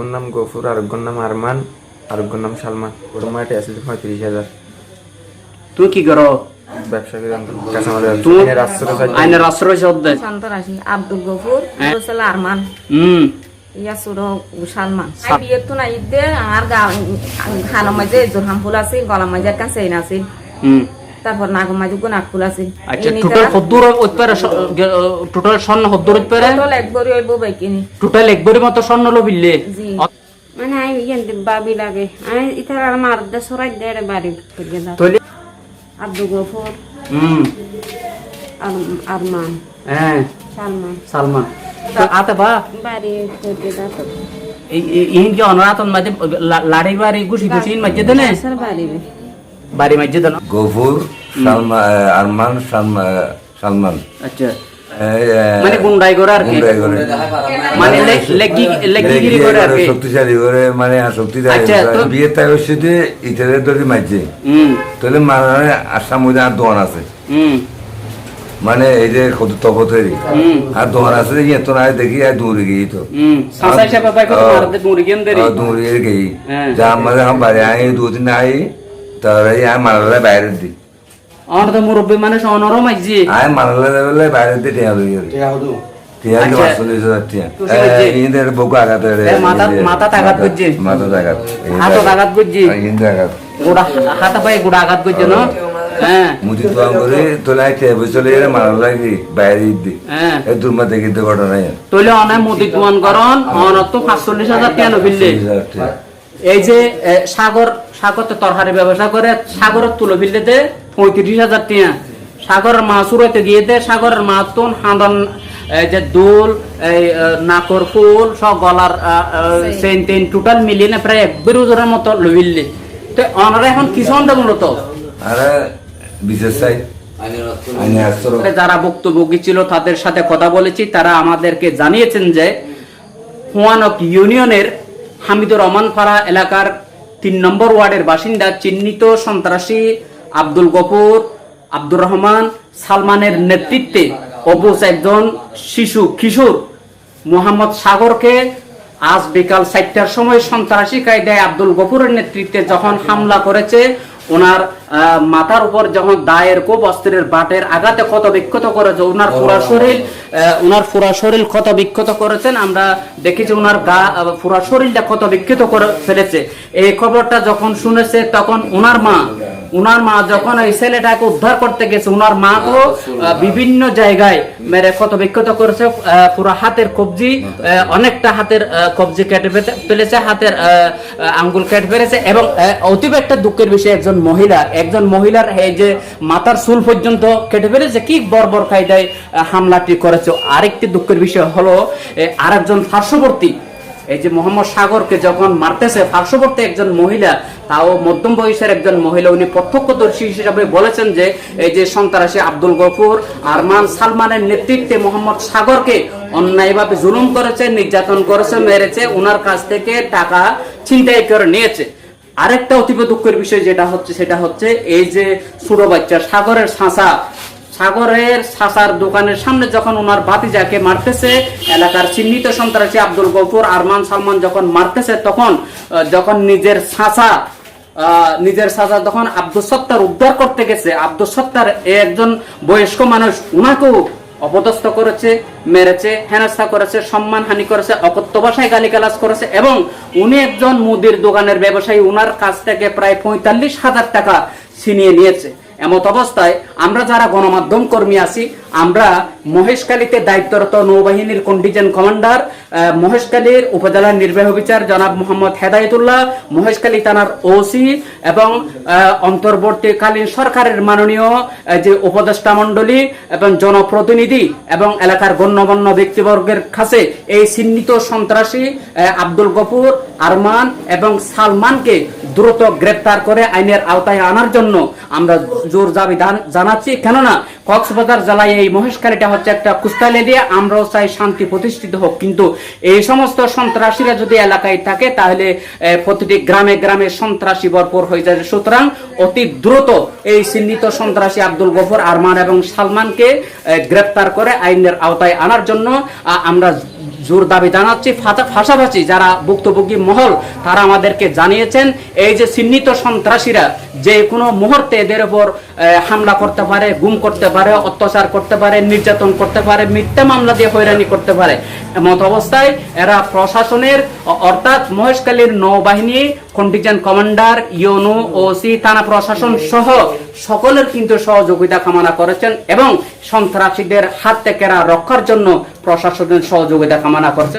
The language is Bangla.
একগুর নাম গফুর আরেকগুর নাম আরমান আরেকগুর নাম সালমান। ওর মাঠে আছে পঁয়ত্রিশ হাজার। তুমি কি করো? ব্যবসা করে রাস্তাটা আইনের আশ্রয় শব্দে সন্তরাশি আব্দুল গফুর হ্যাঁ। রসেল আরমান। হুম। ইয়া সুরো সালমান। আই বিয়ে তো নাই দে আর গা খানো মাঝে জোরহাম ফুল আছে গলা মাঝে একটা চেইন আছে হুম। তারপর নাগর মাঝে গোনাক ফুল আছে। আচ্ছা টোটাল হদ্দুর ওইপারে টোটাল স্বর্ণ হদ্দুর ওইপারে টোটাল একবারই হইব বাইকিনি। টোটাল একবারে মতো স্বর্ণ লবিলে? জি। মানে আমি ইয়ান্তে বাবি লাগে। আমি ইতার আর মার দে সরাই দে রে বাড়ি দাও তৈলে আব্দুল গফর হুম। আর আরমান। হ্যাঁ। সালমান। সালমান। আতে বা। বাড়ি করিয়ে দাও তো। এই ইহিন কি অনরাতন মাঝে লাড়ি বাড়ি গুছি গুছি মাঝে দেনে? স্যার বাড়ি। গফুর আরমান সালমান। আচ্ছা। মানে, মানে আসাম মধ্যে আর আছে। মানে এই যে কত তপত হয়ে আর দোয়ান আছে যে না দেখি আর দৌড়ে গিয়ে তো। দৌড়ে গিয়ে যা আমাদের বাড়ি আই দু দিন আই তাহলে আয় মারালে বাইরে দি আমার তো মুরব্বী মানুষ অনরম আইজি আয় মারালে বলে বাইরে দি টিয়া লই টিয়া টিয়া দি। বাসলিশ টিয়া তুই বকু আঘাত রে মাথা- মাথা আঘাত করছে? মাথা আঘাত হাত আঘাত করছি ইন্দের আঘাত গোড়া হাতা পায়ে গোড়া আঘাত করছে না হ্যাঁ মুদি তো করে তোলাই টিয়া বসলে এর মারালে কি বাইরে দি হ্যাঁ এ দুর্মা দেখি তো ঘটনা তৈলে অনায় মোদি তুয়ান করন অনত তো পাঁচচল্লিশ হাজার টিয়া নবিল্লে এই যে সাগর সাগর তো তরহারি ব্যবসা করে সাগরের তুলো ফিরলেতে পঁয়ত্রিশ হাজার টিয়া। সাগরের মাছ উড়াইতে গিয়েতে সাগরের মাছ তো হাঁদন এই যে দোল এই নাকর ফুল সব গলার সেন টেন টোটাল মিলিয়ে না প্রায় এক বেরোজোরের মতো লবিল্লে তো অনারা এখন কিছু অন্ধ মূলত? আরে বিশেষ চাই। যারা ভুক্তভোগী ছিল তাদের সাথে কথা বলেছি তারা আমাদেরকে জানিয়েছেন যে হুয়ানক ইউনিয়নের হামিদুর রহমান পাড়া এলাকার তিন নম্বর ওয়ার্ডের বাসিন্দা চিহ্নিত সন্ত্রাসী আব্দুল গফুর, আব্দুর রহমান সালমানের নেতৃত্বে অবুজ একজন শিশু কিশোর মোহাম্মদ সাগরকে আজ বিকাল চারটার সময় সন্ত্রাসী কায়দায় আব্দুল গফুরের নেতৃত্বে যখন হামলা করেছে ওনার মাথার উপর যখন দায়ের কোপ অস্ত্রের বাটের আঘাতে ক্ষত বিক্ষত করেছে ওনার পুরা শরীর ওনার পুরা শরীর ক্ষত বিক্ষত করেছেন। আমরা দেখেছি ওনার গা পুরা শরীরটা ক্ষত বিক্ষত করে ফেলেছে। এই খবরটা যখন শুনেছে তখন ওনার মা উনার মা যখন ওই ছেলেটাকে উদ্ধার করতে গেছে উনার মা তো বিভিন্ন জায়গায় মেরে ক্ষত বিক্ষত করেছে পুরো হাতের কবজি অনেকটা হাতের কবজি কেটে ফেলেছে হাতের আঙ্গুল কেটে ফেলেছে এবং অতীব একটা দুঃখের বিষয় একজন মহিলা একজন মহিলার এই যে মাথার চুল পর্যন্ত কেটে ফেলেছে কি বর্বর কায়দায় হামলাটি করেছে। আরেকটি দুঃখের বিষয় হলো আরেকজন পার্শ্ববর্তী এই যে মোহাম্মদ সাগরকে যখন মারতেছে, পার্শ্ববর্তী একজন মহিলা, তাও মধ্যম বয়সের একজন মহিলা, উনি প্রত্যক্ষদর্শী হিসেবে বলেছেন যে, এই যে সন্ত্রাসী আব্দুল গফুর, আরমান সালমানের নেতৃত্বে মোহাম্মদ সাগরকে অন্যায়ভাবে জুলুম করেছে, নির্যাতন করেছে, মেরেছে ওনার কাছ থেকে টাকা ছিনতাই করে নিয়েছে। আরেকটা অতীব দুঃখের বিষয় যেটা হচ্ছে, সেটা হচ্ছে এই যে ছোট বাচ্চা, সাগরের ছাঁচা সাগরের সাসার দোকানের সামনে যখন ওনার ভাতিজাকে মারতেছে, এলাকার চিহ্নিত সন্ত্রাসী আব্দুল গফুর, আরমান সালমান যখন মারতেছে, তখন যখন নিজের সাসা নিজের সাজা তখন আব্দুল সত্তার উদ্ধার করতে গেছে। আব্দুল সত্তার একজন বয়স্ক মানুষ উনাকেও অপদস্থ করেছে, মেরেছে, হেনস্থা করেছে সম্মান হানি করেছে, অকথ্য ভাষায় গালিগালাজ করেছে এবং উনি একজন মুদির দোকানের ব্যবসায়ী, উনার কাছ থেকে প্রায় পঁয়তাল্লিশ হাজার টাকা ছিনিয়ে নিয়েছে। এমত অবস্থায় আমরা যারা গণমাধ্যম কর্মী আছি আমরা মহেশখালীতে দায়িত্বরত নৌবাহিনীর কন্টিজেন্ট কমান্ডার আহ, মহেশখালীর উপজেলার নির্বাহী বিচার জনাব মোহাম্মদ হেদায়তুল্লাহ মহেশখালী থানার ওসি এবং অন্তর্বর্তীকালীন সরকারের মাননীয় যে উপদেষ্টা মণ্ডলী এবং জনপ্রতিনিধি এবং এলাকার গণ্যমান্য ব্যক্তিবর্গের কাছে এই চিহ্নিত সন্ত্রাসী আব্দুল গফুর আরমান এবং সালমানকে দ্রুত গ্রেপ্তার করে আইনের আওতায় আনার জন্য আমরা জোর দাবি জানাচ্ছি। কেননা, কক্সবাজার জেলায় এই মহেশখালীটা হচ্ছে একটা কুস্তাল এরিয়া, আমরাও চাই শান্তি প্রতিষ্ঠিত হোক। কিন্তু এই সমস্ত সন্ত্রাসীরা যদি এলাকায় থাকে, তাহলে প্রতিটি গ্রামে গ্রামে সন্ত্রাসী ভরপুর হয়ে যাবে সুতরাং অতি দ্রুত এই চিহ্নিত সন্ত্রাসী আব্দুল গফর আরমান এবং সালমানকে গ্রেপ্তার করে আইনের আওতায় আনার জন্য আমরা জোর দাবি জানাচ্ছি ফাঁসাফাঁসি যারা ভুক্তভোগী মহল, তারা আমাদেরকে জানিয়েছেন, এই যে চিহ্নিত সন্ত্রাসীরা যে কোনো মুহূর্তে এদের ওপর হামলা করতে পারে, গুম করতে পারে, অত্যাচার করতে পারে, নির্যাতন করতে পারে, মিথ্যা মামলা দিয়ে হয়রানি করতে পারে। এমত অবস্থায় এরা প্রশাসনের অর্থাৎ মহেশখালীর নৌবাহিনী কন্টিজেন্ট কমান্ডার ইউনো ওসি থানা প্রশাসন সহ সকলের কিন্তু সহযোগিতা কামনা করেছেন এবং সন্ত্রাসীদের হাত থেকে রক্ষার জন্য প্রশাসনের সহযোগিতা কামনা করেছেন।